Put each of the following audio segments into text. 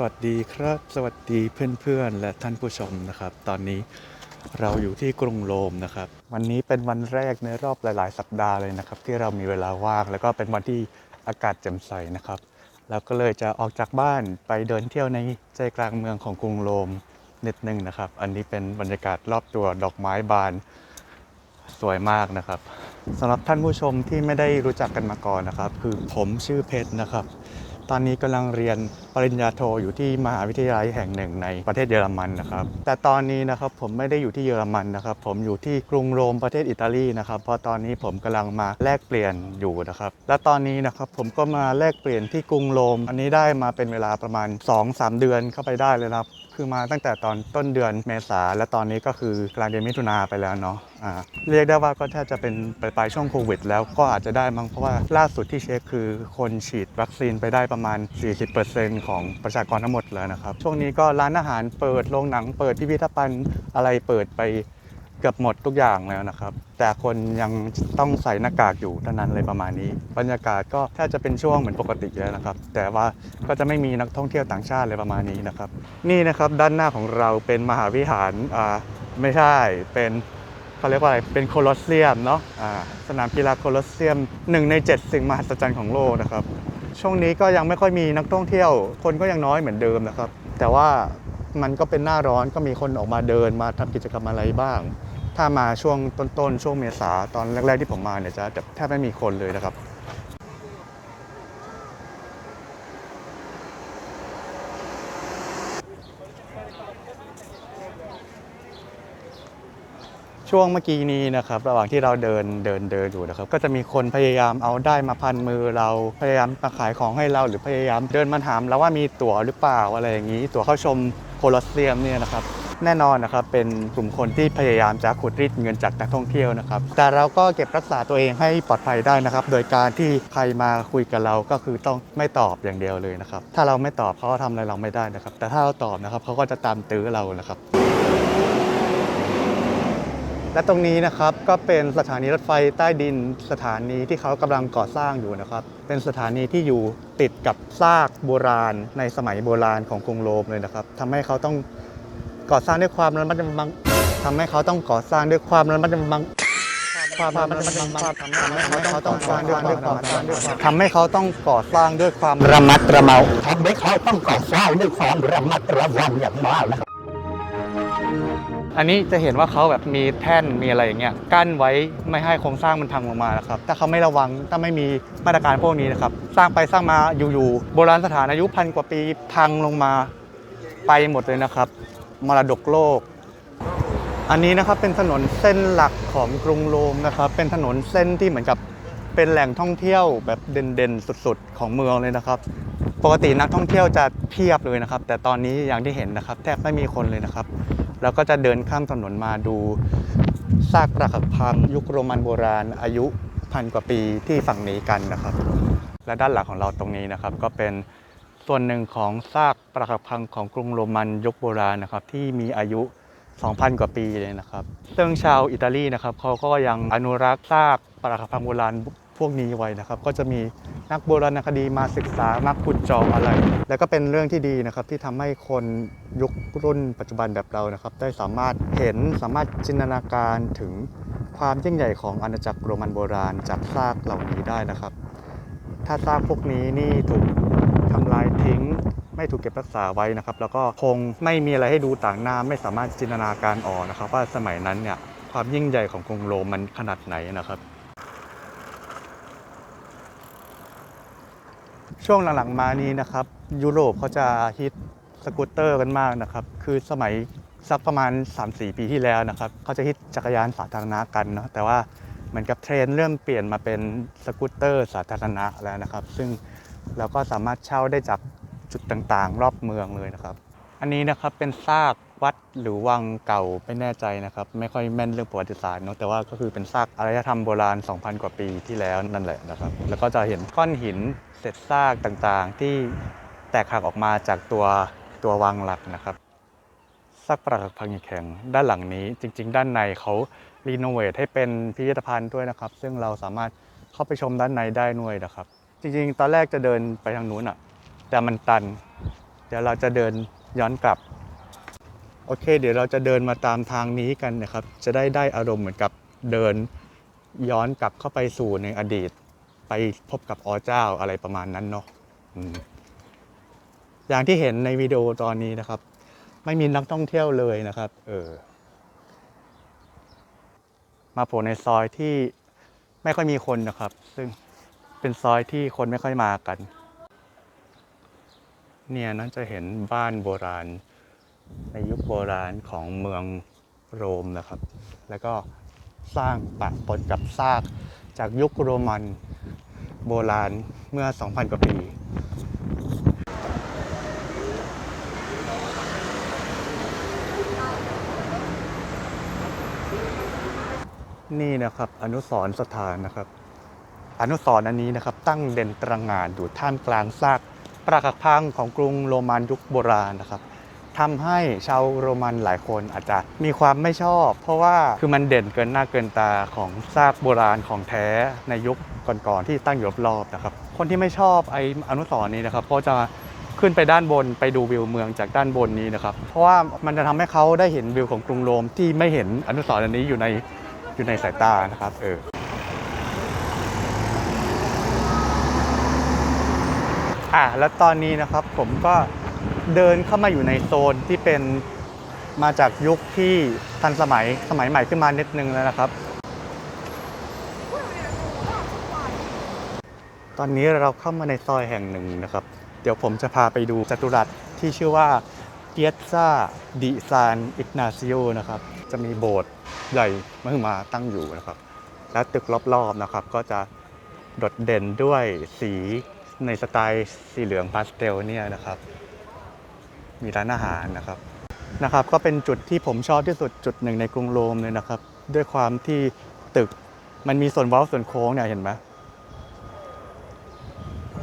สวัสดีครับ สวัสดีเพื่อนๆ และท่านผู้ชมนะครับ ตอนนี้เราอยู่ที่กรุงโรมนะครับ วันนี้เป็นวันแรกในรอบหลายๆ สัปดาห์เลยนะครับ ที่เรามีเวลาว่าง แล้วก็เป็นวันที่อากาศแจ่มใสนะครับเราก็เลยจะออกจากบ้านไปเดินเที่ยวในใจกลางเมืองของกรุงโรมนิดนึงนะครับ อันนี้เป็นบรรยากาศรอบตัวดอกไม้บานสวยมากนะครับสำหรับท่านผู้ชมที่ไม่ได้รู้จักกันมาก่อนนะครับ คือผมชื่อเพชรนะครับ ตอนนี้กำลังเรียนปริญญาโทอยู่ที่มหาวิทยาลัยแห่งหนึ่งในประเทศเยอรมันนะครับ แต่ตอนนี้นะครับผมไม่ได้อยู่ที่เยอรมันนะครับ ผมอยู่ที่กรุงโรมประเทศอิตาลีนะครับเพราะตอนนี้ผมกำลังมาแลกเปลี่ยนอยู่นะครับ และตอนนี้นะครับผมก็มาแลกเปลี่ยนที่กรุงโรม อันนี้ได้มาเป็นเวลาประมาณ 2-3 เดือนเข้าไปได้เลยครับ คือมาตั้งแต่ตอนต้นเดือนเมษาและตอนนี้ก็คือกลางเดือนมิถุนาไปแล้วเนาะเรียกได้ว่าก็แทบจะเป็นปลายช่วงโควิด แล้วก็อาจจะได้มั้งเพราะว่าล่าสุดที่เช็คคือคนฉีดวัคซีนไปได้ประมาณ 40%ของประชากรทั้งหมดแล้วนะครับ ช่วงนี้ก็ร้านอาหารเปิดโรงหนังเปิดพิพิธภัณฑ์อะไรเปิดไป เกือบหมดทุกอย่างแล้วนะครับ แต่คนยังต้องใส่หน้ากากอยู่เท่านั้นเลยประมาณนี้ บรรยากาศก็แทบจะเป็นช่วงเหมือนปกติแล้วนะครับ แต่ว่าก็จะไม่มีนักท่องเที่ยวต่างชาติเลยประมาณนี้นะครับ นี่นะครับด้านหน้าของเราเป็นมหาวิหารอ่าไม่ใช่เป็นเขาเรียกว่าอะไรเป็นโคลอสเซียมเนาะอ่าสนามกีฬาโคลอสเซียมหนึ่งใน 7 สิ่งมหัศจรรย์ของโลกนะครับ ช่วงนี้ก็ยังไม่ค่อยมีนักท่องเที่ยว คนก็ยังน้อยเหมือนเดิมนะครับ แต่ว่ามันก็เป็นหน้าร้อนก็มีคนออกมาเดินมาทำกิจกรรมอะไรบ้าง ถ้ามาช่วงต้นๆ ช่วงเมษาตอนแรก ๆที่ผมมาเนี่ยจะแทบไม่มีคนเลยนะครับช่วงเมื่อกี้นี้นะครับระหว่างที่เราเดินเดินเดินอยู่นะครับ ก็จะมีคนพยายามเอาได้มาพันมือเราพยายามมาขายของให้เราหรือพยายามเดินมาถามเราว่ามีตั๋วหรือเปล่าอะไรอย่างนี้ ตั๋วเข้าชมโคลอสเซียมเนี่ยนะครับ แน่นอนนะครับเป็นกลุ่มคนที่พยายามจะขุดรีดเงินจากนักท่องเที่ยวนะครับ แต่เราก็เก็บรักษาตัวเองให้ปลอดภัยได้นะครับ โดยการที่ใครมาคุยกับเราก็คือต้องไม่ตอบอย่างเดียวเลยนะครับ ถ้าเราไม่ตอบเขาก็ทำอะไรเราไม่ได้นะครับ แต่ถ้าเราตอบนะครับเขาก็จะตามตื้อเรานะครับและตรงนี้นะครับก็เป็นสถานีรถไฟใต้ดินสถานีที่เขากำลังก่อสร้างอยู่นะครับ เป็นสถานีที่อยู่ติดกับซากโบราณในสมัยโบราณของกรุงโรมเลยนะครับทำให้เขาต้อง ก่อสร้างด้วยความระมัดระวังทำให้เขาต้องก่อสร้างด้วยความระมัดระวังความระมัดระวังทำให้เขาต้องก่อสร้างด้วยความทำให้เขาต้องก่อสร้างด้วยความระมัดระเมาทำให้เขาต้องก่อสร้างด้วยความระมัดระวังอย่างมากนะครับอันนี้จะเห็นว่าเขาแบบมีแท่นมีอะไรอย่างเงี้ยกั้นไว้ไม่ให้โครงสร้างมันพังลงมานะครับถ้าเขาไม่ระวังถ้าไม่มีมาตรการพวกนี้นะครับสร้างไปสร้างมาอยู่ๆโบราณสถานอายุพันกว่าปีพังลงมาไปหมดเลยนะครับ มรดกโลก อันนี้นะครับเป็นถนนเส้นหลักของกรุงโรมนะครับ เป็นถนนเส้นที่เหมือนกับเป็นแหล่งท่องเที่ยวแบบเด่นๆสุดๆ ของเมืองเลยนะครับ ปกตินักท่องเที่ยวจะเพียบเลยนะครับ แต่ตอนนี้อย่างที่เห็นนะครับ แทบไม่มีคนเลยนะครับ แล้วก็จะเดินข้ามถนนมาดูซากปรักหักพังยุคโรมันโบราณอายุพันกว่าปีที่ฝั่งนี้กันนะครับ และด้านหลังของเราตรงนี้นะครับ ก็เป็น ส่วนหนึ่งของซากปรักหักพังของกรุงโรมันยุคโบราณนะครับที่มีอายุ 2,000 กว่าปีเลยนะครับ ซึ่งชาวอิตาลีนะครับเขาก็ยังอนุรักษ์ซากปรักหักพังโบราณพวกนี้ไว้นะครับ ก็จะมีนักโบราณคดีมาศึกษามาขุดเจาะอะไร แล้วก็เป็นเรื่องที่ดีนะครับที่ทำให้คนยุครุ่นปัจจุบันแบบเรานะครับ ได้สามารถเห็นสามารถจินตนาการถึงความยิ่งใหญ่ของอาณาจักรโรมันโบราณจากซากเหล่านี้ได้นะครับ ถ้าซากพวกนี้นี่ถูกำลายทิ้ง ไม่ถูกเก็บรักษาไว้นะครับ แล้วก็คงไม่มีอะไรให้ดูต่างหน้าไม่สามารถจินตนาการออกนะครับ ว่าสมัยนั้นเนี่ยความยิ่งใหญ่ของกรุงโรมมันขนาดไหนนะครับช่วงหลังๆมานี้นะครับ ยุโรปเขาจะฮิตสกูตเตอร์กันมากนะครับ คือสมัยสักประมาณ 3-4 ปีที่แล้วนะครับเขาจะฮิตจักรยานสาธารณะกันเนาะแต่ว่าเหมือนกับเทรนเริ่มเปลี่ยนมาเป็นสกูตเตอร์สาธารณะแล้วนะครับ ซึ่ง เราก็สามารถเช่าได้จากจุดต่างๆ รอบเมืองเลยนะครับ อันนี้นะครับเป็นซากวัดหรือวังเก่าไม่แน่ใจนะครับ ไม่ค่อยแม่นเรื่องประวัติศาสตร์เนอะแต่ว่าก็คือเป็นซากอารยธรรมโบราณ 2,000 กว่าปีที่แล้วนั่นแหละนะครับ แล้วก็จะเห็นก้อนหินเศษซากต่างๆ ที่แตกหักออกมาจากตัวตัววังหลักนะครับซากปรักหักพังแข็งด้านหลังนี้จริง ๆ ด้านในเขารีโนเวทให้เป็นพิพิธภัณฑ์ด้วยนะครับ ซึ่งเราสามารถเข้าไปชมด้านในได้ด้วยนะครับ จริงๆ ตอนแรกจะเดินไปทางนู้นอะ แต่มันตัน เดี๋ยวเราจะเดินย้อนกลับ โอเค เดี๋ยวเราจะเดินมาตามทางนี้กันนะครับ จะได้ได้อารมณ์เหมือนกับเดินย้อนกลับเข้าไปสู่ในอดีต ไปพบกับอเจ้าอะไรประมาณนั้นเนาะอย่างที่เห็นในวิดีโอตอนนี้นะครับ ไม่มีนักท่องเที่ยวเลยนะครับ เออ มาโผล่ในซอยที่ไม่ค่อยมีคนนะครับ ซึ่ง เป็นซอยที่คนไม่ค่อยมากัน เนี่ยน่าจะเห็นบ้านโบราณ ในยุคโบราณของเมืองโรมนะครับ แล้วก็สร้างปะปนกับซากจากยุคโรมันโบราณเมื่อ 2,000 กว่าปีนี่นะครับอนุสรสถานนะครับ อนุสรณ์อันนี้นะครับตั้งเด่นตระหง่านอยู่ท่ามกลางซากปรักหักพังของกรุงโรมันยุคโบราณนะครับทำให้ชาวโรมันหลายคนอาจจะมีความไม่ชอบ เพราะว่าคือมันเด่นเกินหน้าเกินตาของซากโบราณของแท้ในยุคก่อนๆที่ตั้งอยู่รอบๆนะครับ คนที่ไม่ชอบไออนุสรณ์นี้นะครับก็จะขึ้นไปด้านบนไปดูวิวเมืองจากด้านบนนี้นะครับ เพราะว่ามันจะทำให้เขาได้เห็นวิวของกรุงโรมที่ไม่เห็นอนุสรณ์อันนี้อยู่ในอยู่ในสายตานะครับเออ อะแล้วตอนนี้นะครับผมก็เดินเข้ามาอยู่ในโซนที่เป็นมาจากยุคที่ทันสมัยสมัยใหม่ขึ้นมานิดนึงแล้วนะครับ ตอนนี้เราเข้ามาในซอยแห่งหนึ่งนะครับ เดี๋ยวผมจะพาไปดูจัตุรัสที่ชื่อว่าเกียซ่าดิซานอิกนาซิโอนะครับ จะมีโบสถ์ใหญ่มหึมาตั้งอยู่นะครับ และตึกรอบๆนะครับ ก็จะโดดเด่นด้วยสี ในสไตล์สีเหลืองพาสเทลเนี่ยนะครับ มีร้านอาหารนะครับนะครับ ก็เป็นจุดที่ผมชอบที่สุดจุดหนึ่งในกรุงโรมเลยนะครับ ด้วยความที่ตึกมันมีส่วนเว้าส่วนโค้งเนี่ยเห็นไหม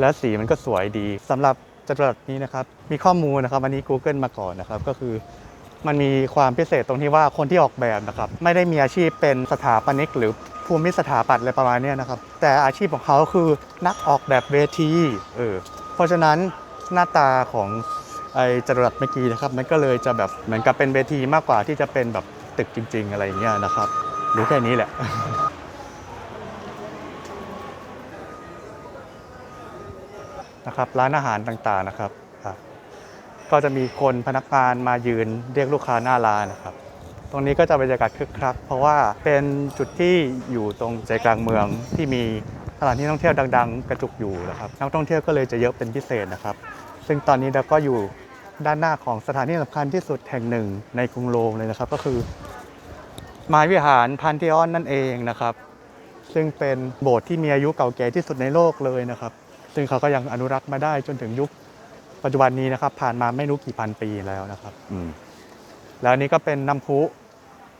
และสีมันก็สวยดีสำหรับจัตุรัสนี้นะครับ มีข้อมูลนะครับอันนี้ Google มาก่อนนะครับ ก็คือมันมีความพิเศษตรงที่ว่าคนที่ออกแบบนะครับ ไม่ได้มีอาชีพเป็นสถาปนิกหรือ ภูมิสถาปัตย์อะไรประมาณนี้นะครับ แต่อาชีพของเขาคือนักออกแบบเวทีเออเพราะฉะนั้นหน้าตาของไอจัตุรัสเมื่อกี้นะครับมันก็เลยจะแบบเหมือนกับเป็นเวทีมากกว่าที่จะเป็นแบบตึกจริง ๆ อะไรอย่างเงี้ยนะครับรู้แค่นี้แหละนะครับร้านอาหารต่างๆนะครับ ก็จะมีคนพนักงานมายืนเรียกลูกค้าหน้าร้านนะครับ ตรงนี้ก็จะบรรยากาศคึกคักเพราะว่าเป็นจุดที่อยู่ตรงใจกลางเมืองที่มีสถานที่ท่องเที่ยวดัง ๆ กระจุกอยู่นะครับนักท่องเที่ยวก็เลยจะเยอะเป็นพิเศษนะครับ ซึ่งตอนนี้เราก็อยู่ด้านหน้าของสถานที่สำคัญที่สุดแห่งหนึ่งในกรุงโรมเลยนะครับ ก็คือมหาวิหารพันเทออนนั่นเองนะครับ ซึ่งเป็นโบสถ์ที่มีอายุเก่าแก่ที่สุดในโลกเลยนะครับ ซึ่งเขาก็ยังอนุรักษ์มาได้จนถึงยุคปัจจุบันนี้นะครับ ผ่านมาไม่รู้กี่พันปีแล้วนะครับอืม แล้วนี้ก็เป็นน้ำพุ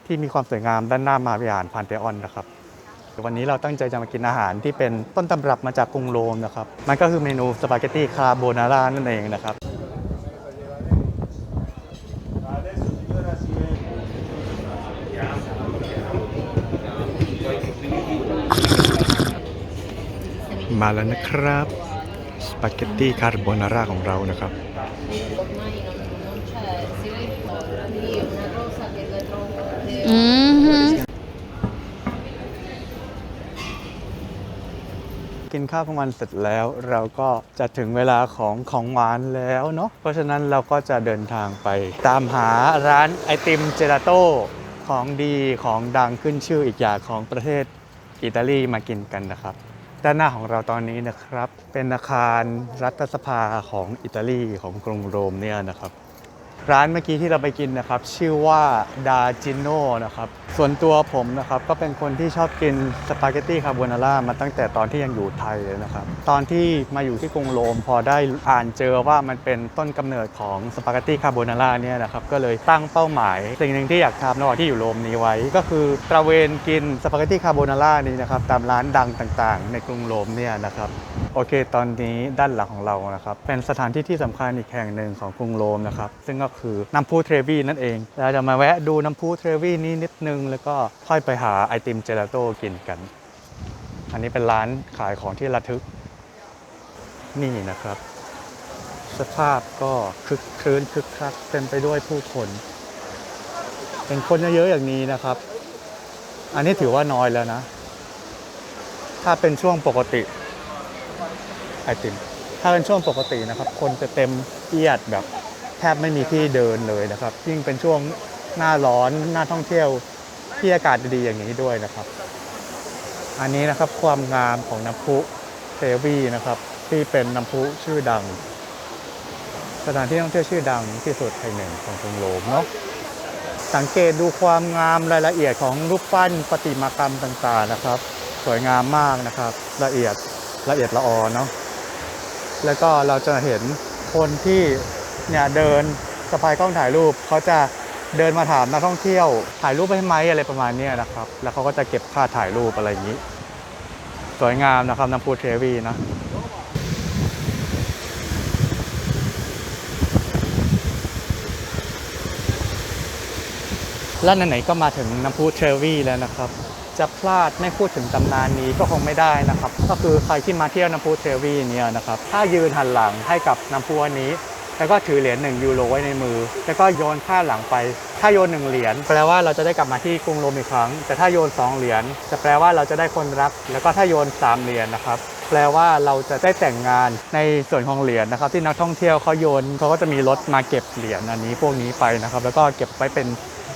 ที่มีความสวยงามด้านหน้ามหาวิหารพันเทออนนะครับวันนี้เราตั้งใจจะมากินอาหารที่เป็นต้นตำรับมาจากกรุงโรมนะครับ มันก็คือเมนูสปาเกตตี้คาโบนาร่านั่นเองนะครับ มาแล้วนะครับ สปาเกตตี้คาโบนาร่าของเรานะครับ กินข้าวกลางวันเสร็จแล้วเราก็จะถึงเวลาของของหวานแล้วเนาะเพราะฉะนั้นเราก็จะเดินทางไป ตามหาร้านไอติมเจลาโต้ของดีของดังขึ้นชื่ออีกอย่างของประเทศอิตาลีมากินกันนะครับ ด้านหน้าของเราตอนนี้นะครับ เป็นอาคารรัฐสภาของอิตาลีของกรุงโรมเนี่ยนะครับ ร้านเมื่อกี้ที่เราไปกินนะครับ ชื่อว่าดาจิโน่นะครับส่วนตัวผมนะครับก็เป็นคนที่ชอบกินสปาเกตตี้คาโบนาร่ามาตั้งแต่ตอนที่ยังอยู่ไทยเลยนะครับ ตอนที่มาอยู่ที่กรุงโรมพอได้อ่านเจอว่ามันเป็นต้นกำเนิดของสปาเกตตี้คาโบนาร่าเนี่ยนะครับก็เลยตั้งเป้าหมาย สิ่งหนึ่งที่อยากทำระหว่างที่อยู่โรมนี้ไว้ ก็คือตระเวนกินสปาเกตตี้คาโบนาร่านี้นะครับตามร้านดังต่างๆ ในกรุงโรมเนี่ยนะครับ โอเค ตอนนี้ด้านหลังของเรานะครับ เป็นสถานที่ที่สำคัญอีกแห่งหนึ่งของกรุงโรมนะครับ ซึ่งก็คือน้ำพุเทรวีนั่นเอง เราจะมาแวะดูน้ำพุเทรวีนี้นิดนึง แล้วก็ค่อยไปหาไอติมเจลาโต้กินกัน อันนี้เป็นร้านขายของที่ระทึก นี่นะครับ สภาพก็คึกครื้นคึกคักเต็มไปด้วยผู้คนเป็นคนเยอะๆอย่างนี้นะครับ อันนี้ถือว่าน้อยแล้วนะ ถ้าเป็นช่วงปกติ ไอติม ถ้าเป็นช่วงปกตินะครับ คนจะเต็มเอียดแบบแทบไม่มีที่เดินเลยนะครับ ยิ่งเป็นช่วงหน้าร้อนหน้าท่องเที่ยวที่อากาศดีอย่างนี้ด้วยนะครับ อันนี้นะครับความงามของน้ำพุเซวีนะครับ ที่เป็นน้ำพุชื่อดัง สถานที่ท่องเที่ยวชื่อดังที่สุดแห่งหนึ่งของกรุงโรมเนาะสังเกตดูความงามรายละเอียดของรูปปั้นประติมากรรมต่างๆนะครับ สวยงามมากนะครับ ละเอียด ละเอียดละออเนาะแล้วก็เราจะเห็นคนที่เนี่ยเดินสะพายกล้องถ่ายรูปเขาจะเดินมาถามนักท่องเที่ยวถ่ายรูปให้ไหมอะไรประมาณนี้นะครับ แล้วเขาก็จะเก็บค่าถ่ายรูปอะไรอย่างนี้ สวยงามนะครับน้ำพุเทวีนะและไหนๆก็มาถึงน้ำพุเทรวี่แล้วนะครับ จะพลาดไม่พูดถึงตำนานนี้ก็คงไม่ได้นะครับ ก็คือใครที่มาเที่ยวน้ำพุเทรวีเนี่ยนะครับถ้ายืนหันหลังให้กับน้ำพุอันนี้ แล้วก็ถือเหรียญ1ยูโรไว้ในมือ แล้วก็โยนข้าหลังไป ถ้าโยน1เหรียญแปลว่าเราจะได้กลับมาที่กรุงโรมอีกครั้ง แต่ถ้าโยน2เหรียญจะแปลว่าเราจะได้คนรัก แล้วก็ถ้าโยน3เหรียญนะครับ แปลว่าเราจะได้แต่งงานในส่วนของเหรียญนะครับ ที่นักท่องเที่ยวเขาโยนเขาก็จะมีรถมาเก็บเหรียญอันนี้พวกนี้ไปนะครับ แล้วก็เก็บไว้เป็น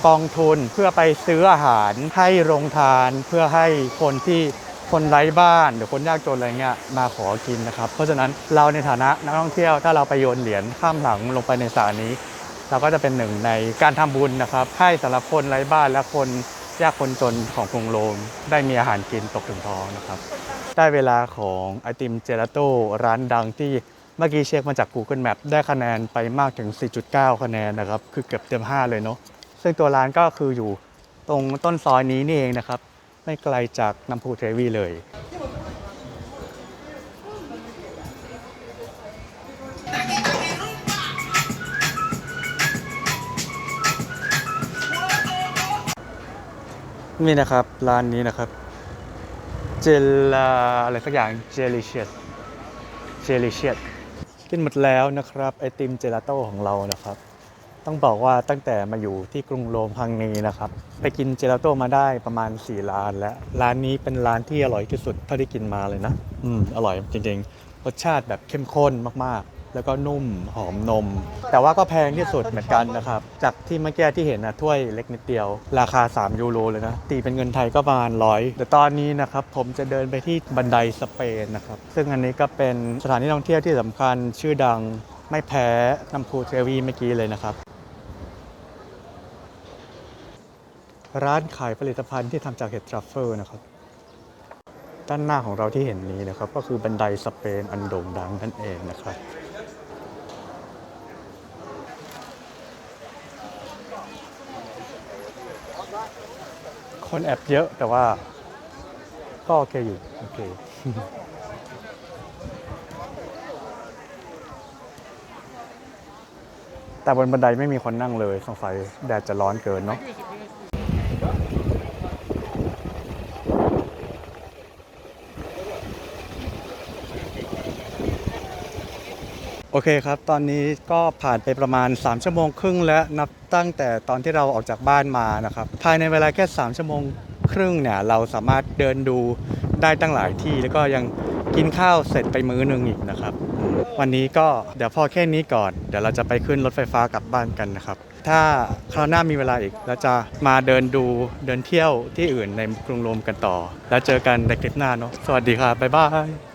กองทุนเพื่อไปซื้ออาหารให้โรงทานเพื่อให้คนที่คนไร้บ้านหรือคนยากจนอะไรเงี้ยมาขอกินนะครับ เพราะฉะนั้นเราในฐานะนักท่องเที่ยวถ้าเราไปโยนเหรียญข้ามหลังลงไปในสระนี้ เราก็จะเป็นหนึ่งในการทำบุญนะครับ ให้สำหรับคนไร้บ้านและคน ยากคนจนของกรุงโรมได้มีอาหารกินตกถึงท้องนะครับ ได้เวลาของไอติมเจลาโต้ร้านดังที่เมื่อกี้เช็คมาจาก Google Map ได้คะแนนไปมากถึง 4.9 คะแนนนะครับ คือเกือบเต็ม 5 เลยเนาะซึ่งตัวร้านก็คืออยู่ตรงต้นซอยนี้นี่เองนะครับ ไม่ไกลจากน้ำพุเทวีเลย นี่นะครับ ร้านนี้นะครับ เจลาอะไรสักอย่างเจลิเชียสเจลิเชียสกินหมดแล้วนะครับ ไอติมเจลาโต้ของเรานะครับ ต้องบอกว่าตั้งแต่มาอยู่ที่กรุงโรมครั้งนี้นะครับ ไปกินเจลาโต้มาได้ประมาณ 4 ร้านแล้ว ร้านนี้เป็นร้านที่อร่อยที่สุดเท่าที่กินมาเลยนะ อืม อร่อยจริงๆ รสชาติแบบเข้มข้นมากๆ แล้วก็นุ่มหอมนม แต่ว่าก็แพงที่สุดเหมือนกันนะครับ จากที่เมื่อกี้ที่เห็นนะถ้วยเล็กนิดเดียว ราคา 3 ยูโรเลยนะ ตีเป็นเงินไทยก็ประมาณร้อยแต่ตอนนี้นะครับ ผมจะเดินไปที่บันไดสเปนนะครับ ซึ่งอันนี้ก็เป็นสถานที่ท่องเที่ยวที่สำคัญชื่อดังไม่แพ้น้ำพุเทวีเมื่อกี้เลยนะครับ ร้านขายผลิตภัณฑ์ที่ทำจากเห็ดทรัฟเฟิลนะครับด้านหน้าของเราที่เห็นนี้นะครับ ก็คือบันไดสเปนอันโด่งดังนั่นเองนะครับ คนแอบเยอะแต่ว่า ก็โอเคอยู่ โอเค แต่บนบันไดไม่มีคนนั่งเลย สงสัยแดดจะร้อนเกินเนาะ โอเคครับ ตอนนี้ก็ผ่านไปประมาณ 3 ชั่วโมงครึ่งแล้วนับตั้งแต่ตอนที่เราออกจากบ้านมานะครับ ภายในเวลาแค่ 3 ชั่วโมงครึ่งเนี่ยเราสามารถเดินดูได้ตั้งหลายที่แล้วก็ยังกินข้าวเสร็จไปมื้อหนึงอีกนะครับ วันนี้ก็เดี๋ยวพอแค่นี้ก่อน เดี๋ยวเราจะไปขึ้นรถไฟฟ้ากลับบ้านกันนะครับ ถ้าคราวหน้ามีเวลาอีก เราจะมาเดินดูเดินเที่ยวที่อื่นในกรุงโรมกันต่อ แล้วเจอกันในคลิปหน้าเนาะสวัสดีครับบ๊ายบาย